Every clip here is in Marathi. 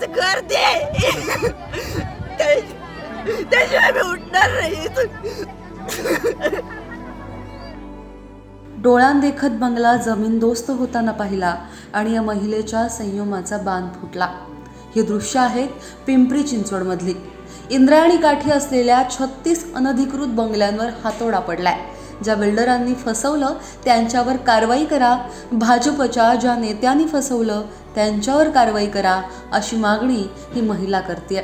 माझं घर दे. त्याशिवाय मी उठणार नाही. डोळ्यांदेखत बंगला जमीनदोस्त होताना पाहिला आणि या महिलेच्या संयमाचा बांध फुटला. ही दृश्य आहेत पिंपरी चिंचवडमधली. इंद्रायणी काठी असलेल्या छत्तीस अनधिकृत बंगल्यांवर हातोडा पडलाय. ज्या बिल्डरांनी फसवलं त्यांच्यावर कारवाई करा. भाजपच्या ज्या नेत्यांनी फसवलं त्यांच्यावर कारवाई करा अशी मागणी ही महिला करते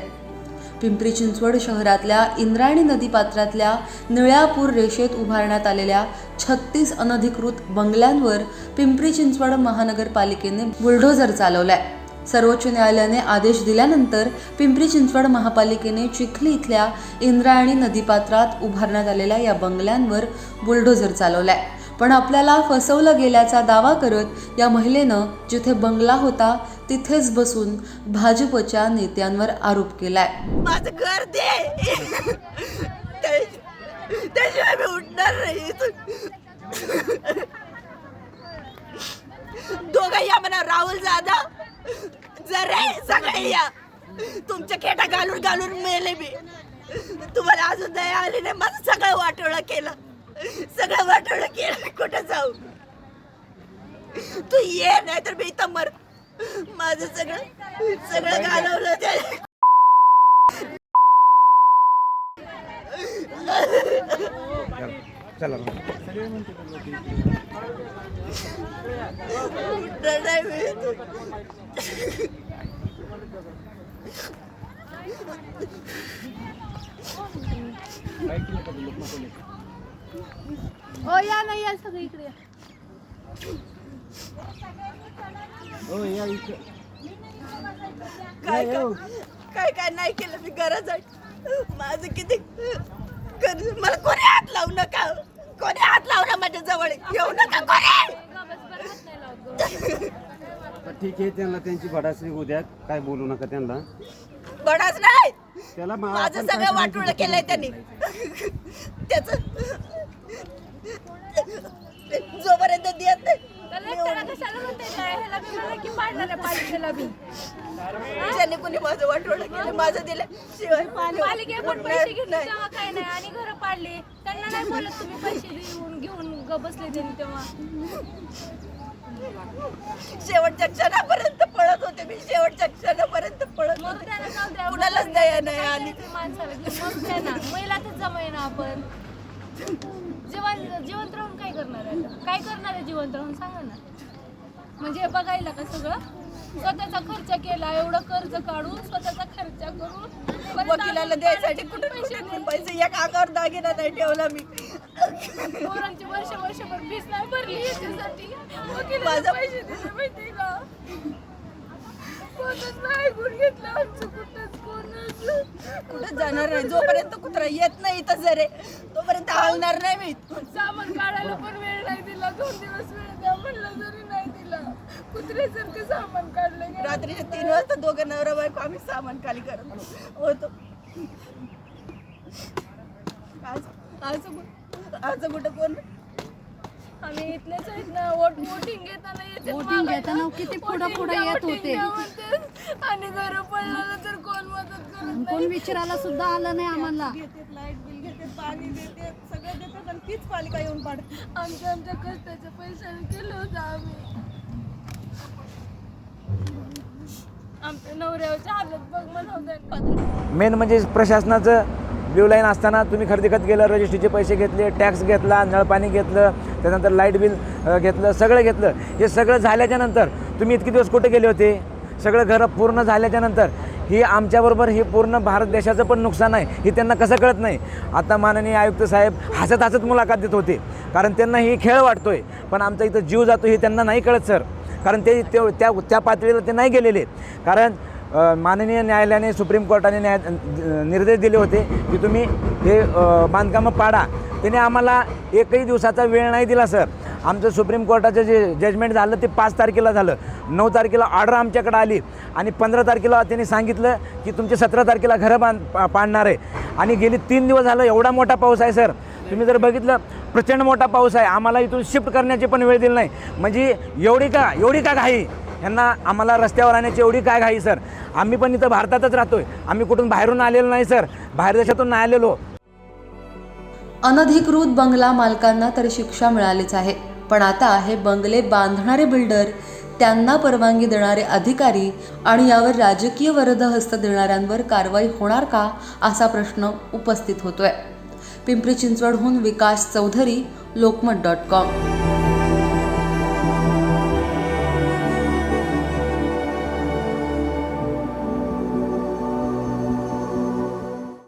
पिंपरी चिंचवड शहरातल्या इंद्रायणी नदीपात्रातल्या निळ्यापूर रेषेत उभारण्यात आलेल्या छत्तीस अनधिकृत बंगल्यांवर पिंपरी चिंचवड महानगरपालिकेने बुलडोझर चालवलाय. सर्वोच्च न्यायालयाने आदेश दिल्यानंतर पिंपरी चिंचवड महापालिकेने चिखली इथल्या इंद्रायणी नदीपात्रात उभारण्यात आलेल्या या बंगल्यांवर बुलडोझर चालवलाय. पण आपल्याला फसवलं गेल्याचा दावा करत या महिलेनं जिथे बंगला होता तिथेच बसून भाजपच्या नेत्यांवर आरोप केलाय. माझं घर दे! त्याशिवाय मी उठणार नाही. दोघं या म्हणा राहुल जाधव जरे सगळे या. तुमच्या खेटा घालून घालून मेले मी. तुम्हाला अजून दया आली नाही माझं सगळं वाटोळा केलं. सगळं वाटोळा केलं कुठं जाऊ? तू ये नाही तर मी इथं मर. माझं सगळं सगळं घालवलं त्या चला नाही. ओ या ना या सगळी इकडे या. हो या इकडे काय काय काय काय नाही केलं मी गरज आहे माझं किती मला कोणी हात लावू नका. कोणी हात लावू ना माझ्या जवळ? येऊ नका कोणी. तर ठीक आहे त्यांना त्यांची भडासरी होऊ द्या. काय बोलू नका त्यांना. बडाच नाही. त्याला मा- माझं आपण काय सगळं करायचं वाटोळं केलंय. त्यांनी. त्याच जोपर्यंत देत नाही. त्याला एकट्याला कशाला म्हणते काय? ह्याला बी मला की पाडणार आहे पालिकेला बी. ज्यांनी कोणी माझं वाटोळं केलं माझं दिलं शिवाय पालिकेकडून पैसे घेतले नाही. तेव्हा काय नाही. आणि घरं पाडली. त्यांना नाही बोलत तुम्ही पैसे देऊन घेऊन ग बसले त्यांनी तेव्हा. शेवटच्या क्षणापर्यंत पळत होते मी शेवटच्या क्षणापर्यंत पळत मग होते. जाऊ द्या. कुणालाच दया नाही आली. काय माणसाला घेऊन? मग काय ना महिलातच जमाय ना आपण. जिवंत जिवंत राहून काय करणार आहे आता? काय करणार आहे जिवंत राहून? सांगा ना. म्हणजे हे बघायला का सगळं? स्वतःचा खर्च केला एवढं कर्ज काढून स्वतःचा खर्च करून वकिलाला द्यायसाठी कुठे पैसे पैसे? एक अंगावर दागिना नाही ठेवला मी. पोरांची वर्ष वर्षभर फीस नाही भरली याच्यासाठी. वकिलाला पैसे दिले माहितीये का? कोणच नाही ऐकून घेतलं आमचं कुठंच कोणच. कुठे जाणार नाही? जोपर्यंत कुत्रा येत नाही इथं जरे तोपर्यंत हलणार नाही मी. सामान काढायला पण वेळ नाही दिला. दोन दिवस वेळ द्या म्हणलं तरी नाही कुत्र्यासारखं सामान काढलं गेलं. रात्रीच्या तीन वाजता दोघं नवरा बायको आम्ही सामान खाली करत होतो. आज आज कुठं- आज कुठं कोण? आम्ही इथलेच आहेत ना वोट वोटिंग घेताना येते Voting घेताना किती पुढं पुढं येत होते. आणि घर पडलं तर कोण मदत करत कोण विचारायला सुद्धा आलं नाही आम्हाला. घेतात लाइट बिल घेतात पाणी देतात सगळं देतात आणि तीच पालिका येऊन पाडते. आमच्या आमच्या कष्टाच्या पैशाने केलं होतं आम्ही. मेन म्हणजे प्रशासनाचं ब्ल्यू लाईन असताना तुम्ही खरेदी खत गेलं रजिस्ट्रीचे पैसे घेतले टॅक्स घेतला नळपाणी घेतलं त्यानंतर लाइट बिल घेतलं सगळं घेतलं. हे सगळं झाल्याच्यानंतर तुम्ही इतके दिवस कुठे गेले होते? सगळं घरं पूर्ण झाल्याच्यानंतर ही आमच्याबरोबर हे पूर्ण भारत देशाचं पण नुकसान आहे हे त्यांना कसं कळत नाही? आता माननीय आयुक्त साहेब हसत हसत मुलाखत देत होते कारण त्यांना ही खेळ वाटतोय पण आमचा इथं जीव जातो हे त्यांना नाही कळत सर. कारण ते त्या त्या पातळीला ते नाही गेलेले. कारण माननीय न्यायालयाने सुप्रीम कोर्टाने न्याय निर्देश दिले होते की तुम्ही हे बांधकामं पाडा. त्याने आम्हाला एकही दिवसाचा वेळ नाही दिला सर. आमचं सुप्रीम कोर्टाचं जे जजमेंट झालं ते पाच तारखेला झालं. नऊ तारखेला ऑर्डर आमच्याकडे आली. आणि पंधरा तारखेला त्यांनी सांगितलं की तुमचे सतरा तारखेला घरं बांध पा- पाडणार आहे. आणि गेली तीन दिवस झालं एवढा मोठा पाऊस आहे सर. तुम्ही जर बघितलं प्रचंड मोठा पाऊस आहे. आम्हाला इथून शिफ्ट करण्याची पण वेळ दिली नाही. म्हणजे एवढी का एवढी का घाई? ह्यांना आम्हाला रस्त्यावर आणण्याची एवढी काय घाई सर? आम्ही पण इथं भारतातच राहतोय. आम्ही कुठून बाहेरून आलेलो नाही सर. बाहेर देशातून नाही आलेलो. अनधिकृत बंगला मालकांना तर शिक्षा मिळालीच आहे. पण आता हे बंगले बांधणारे बिल्डर त्यांना परवानगी देणारे अधिकारी आणि यावर राजकीय वरदहस्त देणाऱ्यांवर कारवाई होणार का असा प्रश्न उपस्थित होतोय. पिंपरी चिंचवडहून विकास चौधरी लोकमत डॉट कॉम.